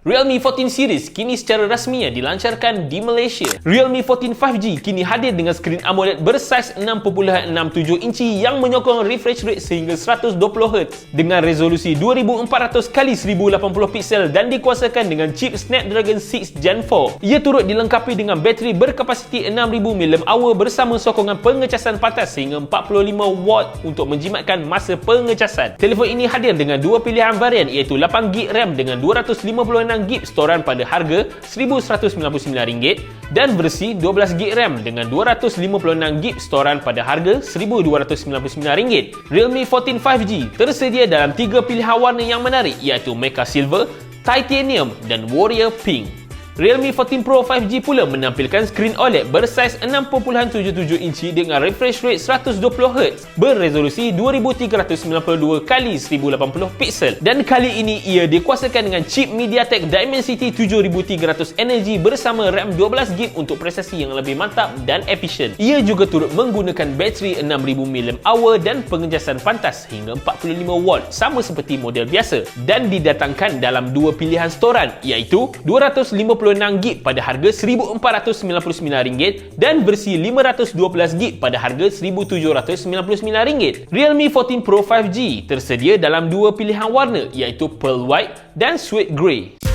Realme 14 series kini secara rasminya dilancarkan di Malaysia. Realme 14 5G kini hadir dengan skrin AMOLED bersaiz 6.67 inci yang menyokong refresh rate sehingga 120Hz dengan resolusi 2400 x 1080 pixel dan dikuasakan dengan chip Snapdragon 6 Gen 4. Ia turut dilengkapi dengan bateri berkapasiti 6000 mAh bersama sokongan pengecasan patas sehingga 45 watt untuk menjimatkan masa pengecasan. Telefon ini hadir dengan dua pilihan varian iaitu 8GB RAM dengan 256 GB storan pada harga RM1,199 dan versi 12GB RAM dengan 256GB storan pada harga RM1,299. Realme 14 5G tersedia dalam tiga pilihan warna yang menarik iaitu Mecha Silver, Titanium dan Warrior Pink. Realme 14 Pro 5G pula menampilkan skrin OLED bersaiz 6.77 inci dengan refresh rate 120Hz berresolusi 2392 x 1080 pixel dan kali ini ia dikuasakan dengan chip MediaTek Dimensity 7300 Energy bersama RAM 12GB untuk prestasi yang lebih mantap dan efisien. Ia juga turut menggunakan bateri 6000 mAh dan pengecasan pantas hingga 45W sama seperti model biasa dan didatangkan dalam dua pilihan storan iaitu 250 26GB pada harga RM1,499 dan versi 512GB pada harga RM1,799. Realme 14 Pro 5G tersedia dalam dua pilihan warna iaitu Pearl White dan Sweet Grey.